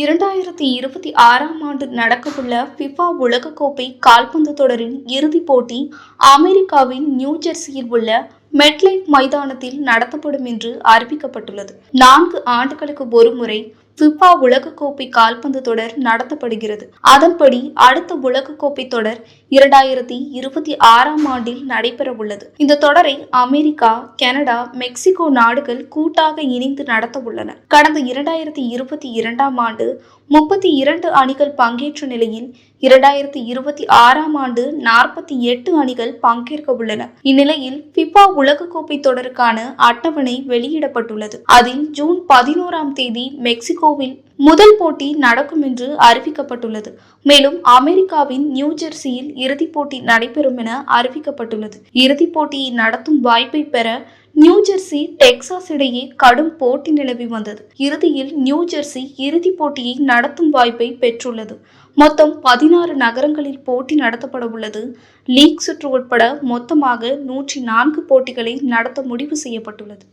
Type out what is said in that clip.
இரண்டாயிரத்தி இருபத்தி ஆறாம் ஆண்டு நடக்கவுள்ள ஃபிஃபா உலகக்கோப்பை கால்பந்து தொடரின் இறுதிப் போட்டி அமெரிக்காவின் நியூ ஜெர்சியில் உள்ள மெட்லைஃப் மைதானத்தில் நடத்தப்படும் என்று அறிவிக்கப்பட்டுள்ளது. நான்கு ஆண்டுகளுக்கு ஒருமுறை ஃபிஃபா உலகக்கோப்பை கால்பந்து தொடர் நடத்தப்படுகிறது. அதன்படி அடுத்த உலகக்கோப்பை தொடர் இரண்டாயிரத்தி இருபத்தி ஆறாம் ஆண்டில் நடைபெற உள்ளது. இந்த தொடரை அமெரிக்கா கனடா மெக்சிகோ நாடுகள் கூட்டாக இணைந்து நடத்த உள்ளன. கடந்த இரண்டாயிரத்தி இருபத்தி இரண்டாம் ஆண்டு முப்பத்தி இரண்டு அணிகள் பங்கேற்ற நிலையில் இரண்டாயிரத்தி இருபத்தி ஆறாம் ஆண்டு நாற்பத்தி எட்டு அணிகள் பங்கேற்க உள்ளன. இந்நிலையில் பிபா உலகக்கோப்பை தொடருக்கான அட்டவணை வெளியிடப்பட்டுள்ளது. அதில் ஜூன் பதினோராம் தேதி மெக்சிகோவில் முதல் போட்டி நடக்கும் என்று அறிவிக்கப்பட்டுள்ளது. மேலும் அமெரிக்காவின் நியூ ஜெர்சியில் இறுதிப் போட்டி நடைபெறும் என அறிவிக்கப்பட்டுள்ளது. இறுதிப் போட்டியை நடத்தும் வாய்ப்பை பெற நியூஜெர்சி டெக்சாஸ் இடையே கடும் போட்டி நிலவி வந்தது. இறுதியில் நியூ ஜெர்சி இறுதிப் போட்டியை நடத்தும் வாய்ப்பை பெற்றுள்ளது. மொத்தம் பதினாறு நகரங்களில் போட்டி நடத்தப்பட உள்ளது. லீக் சுற்று உட்பட மொத்தமாக நூற்றி நான்கு போட்டிகளை நடத்த முடிவு செய்யப்பட்டுள்ளது.